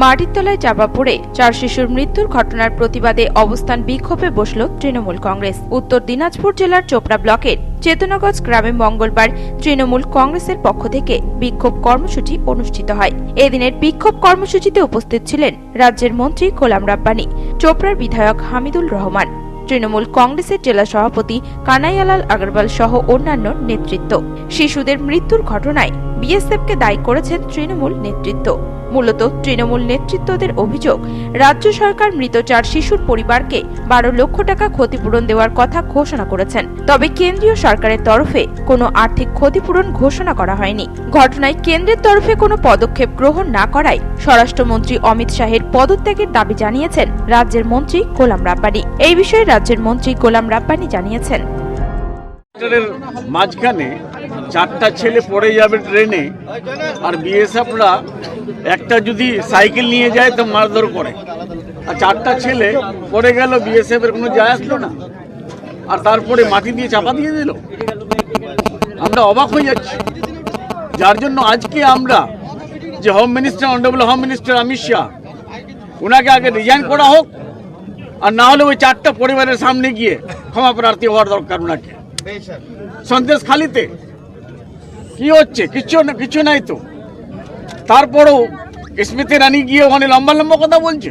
মাটির তলায় চাপা পড়ে চার শিশুর মৃত্যুর ঘটনার প্রতিবাদে অবস্থান বিক্ষোভে বসল তৃণমূল কংগ্রেস। উত্তর দিনাজপুর জেলার চোপড়া ব্লকের চেতনাগঞ্জ গ্রামে মঙ্গলবার তৃণমূল কংগ্রেসের পক্ষ থেকে বিক্ষোভ কর্মসূচি অনুষ্ঠিত হয়। এদিনের বিক্ষোভ কর্মসূচিতে উপস্থিত ছিলেন রাজ্যের মন্ত্রী গোলাম রাব্বানি, চোপড়ার বিধায়ক হামিদুল রহমান, তৃণমূল কংগ্রেসের জেলা সভাপতি কানাইয়ালাল আগরওয়াল সহ অন্যান্য নেতৃত্ব। শিশুদের মৃত্যুর ঘটনায় বিএসএফকে দায়ী করেছেন তৃণমূল নেতৃত্ব। মূলত তৃণমূল নেতৃত্বদের অভিযোগ, রাজ্য সরকার মৃত চার শিশুর পরিবারকে বারো লক্ষ টাকা ক্ষতিপূরণ দেওয়ার কথা ঘোষণা করেছেন। তবে কেন্দ্রীয় সরকারের তরফে কোনো আর্থিক ক্ষতিপূরণ ঘোষণা করা হয়নি। ঘটনায় কেন্দ্রের তরফে কোনো পদক্ষেপ গ্রহণ না করায় স্বরাষ্ট্রমন্ত্রী অমিত শাহের পদত্যাগের দাবি জানিয়েছেন রাজ্যের মন্ত্রী গোলাম রাব্বানি। এই বিষয়ে রাজ্যের মন্ত্রী গোলাম রাব্বানি জানিয়েছেন। চারটা ছেলে পড়ে যাবে ট্রেনে, আর বিএসএফরা একটা যদি সাইকেল নিয়ে যায় তো মারধর করে। আর চারটা ছেলে পড়ে গেল বিএসএফ এর কোনো যায় আসলো না। আর তারপরে মাটি দিয়ে চাপা দিয়ে দিল। আমরা অবাক হয়ে যাচ্ছি। যার জন্য আজকে আমরা যে home minister honourable home minister Amit Shah ওনাকে আগে রিজাইন করা হোক, আর না হলে ওই চারটা পরিবারের সামনে গিয়ে ক্ষমা প্রার্থী হওয়ার দরকার ওনাকে। সন্দেশ খালিতে। কি হচ্ছে? কিছু না কিছু নাই তো। তারপরেও স্মৃতি রানী গিয়ে ওখানে লম্বা লম্বা কথা বলছে।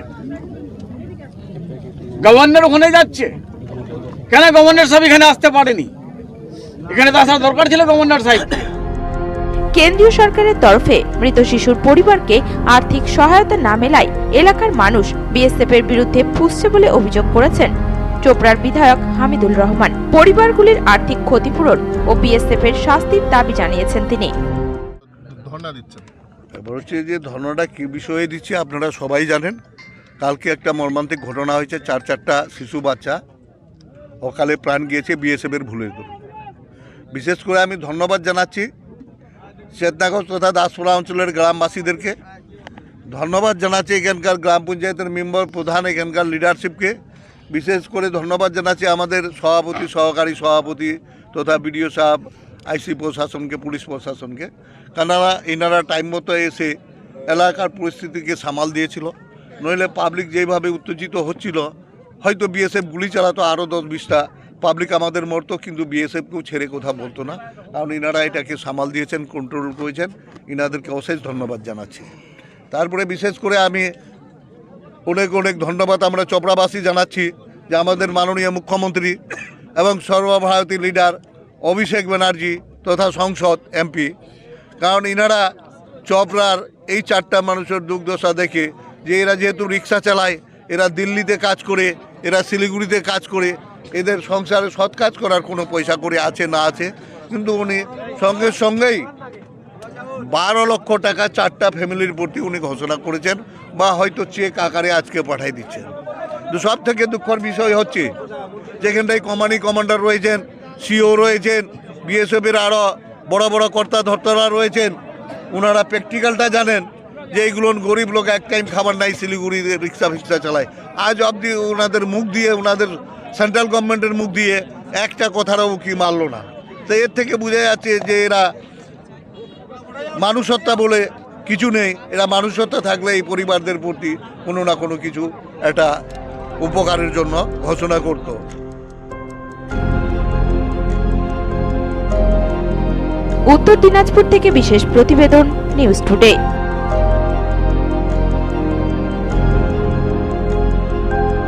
গভর্নর ওখানে যাচ্ছে। কেন গভর্নর সাহেব এখানে আসতে পারেনি? এখানে তো আসার দরকার ছিল গভর্নর সাহেব। কেন্দ্রীয় সরকারের তরফে মৃত শিশুর পরিবারকে আর্থিক সহায়তা না মেলায় এলাকার মানুষ বিএসএফ এর বিরুদ্ধে ফুসছে বলে অভিযোগ করেছেন। চোপড়ার বিধায়ক হামিদুল রহমান। পরিবারগুলির আর্থিক ক্ষতিপূরণ ও বিএসএফ এর শাস্তির দাবি জানিয়েছেন তিনি। ধর্ণা দিচ্ছেন। এবার হচ্ছে যে ধর্ণাটা কী বিষয়ে দিচ্ছি আপনারা সবাই জানেন। কালকে একটা মর্মান্তিক ঘটনা হয়েছে চার চারটা শিশু বাচ্চা। অকালে প্রাণ গিয়েছে বিএসএফের ভুলের দরুন বিশেষ করে আমি ধন্যবাদ জানাচ্ছি শ্বেতনাগর তথা দাসপুরা অঞ্চলের গ্রামবাসীদেরকে। ধন্যবাদ জানাচ্ছি এখানকার গ্রাম পঞ্চায়েতের মেম্বার প্রধান এখানকার লিডারশিপকে বিশেষ করে ধন্যবাদ জানাচ্ছি আমাদের সভাপতি, সহকারী সভাপতি তথা বিডিও সাহেব, আইসি প্রশাসনকে, পুলিশ প্রশাসনকে। কেননা এনারা টাইম মতো এসে এলাকার পরিস্থিতিকে সামাল দিয়েছিল। নইলে পাবলিক যেভাবে উত্তেজিত হচ্ছিল, হয়তো বিএসএফ গুলি চালাতো আরও দশ বিশটা পাবলিক আমাদের মরতো, কিন্তু বিএসএফকেও ছেড়ে কথা বলতো না। কারণ ইনারা এটাকে সামাল দিয়েছেন কন্ট্রোল করেছেন। ইনাদেরকে অশেষ ধন্যবাদ জানাচ্ছি। তারপরে বিশেষ করে আমি অনেক অনেক ধন্যবাদ আমরা চপড়াবাসী জানাচ্ছি যে আমাদের মাননীয় মুখ্যমন্ত্রী এবং সর্বভারতী লিডার অভিষেক ব্যানার্জি তথা সংসদ এমপি। কারণ ইনারা চপড়ার এই চারটা মানুষের দুর্দশা দেখে যে এরা যেহেতু রিক্সা চালায়, এরা দিল্লিতে কাজ করে, এরা শিলিগুড়িতে কাজ করে, এদের সংসারে সৎ কাজ করার কোনো পয়সা করে আছে, না আছে। কিন্তু উনি সঙ্গে সঙ্গেই বারো লক্ষ টাকা চারটা ফ্যামিলির প্রতি উনি ঘোষণা করেছেন। বা হয়তো চেক আকারে আজকে পাঠাই দিচ্ছেন। তো সব থেকে দুঃখর বিষয় হচ্ছে, যেখানটায় কমানি কমান্ডার রয়েছেন, সিও রয়েছেন, বিএসএফের আরও বড় বড় কর্তা ধর্তারা রয়েছেন ওনারা প্র্যাকটিক্যালটা জানেন যে এইগুলো গরিব লোক এক টাইম খাবার নাই, শিলিগুড়ি রিক্সা ফিক্সা চালায়। আজ অবধি ওনাদের মুখ দিয়ে ওনাদের সেন্ট্রাল গভর্নমেন্টের মুখ দিয়ে একটা কথারও কি মারলো না। তো এর থেকে বোঝা যাচ্ছে যে এরা মানুষত্বা বলে কিছু নেই। এরা মানুষত্ব থাকলে এই পরিবারদের প্রতি কোনো না কোনো কিছু একটা উপকারের জন্য ঘোষণা করত। উত্তর দিনাজপুর থেকে বিশেষ প্রতিবেদন, নিউজ টুডে।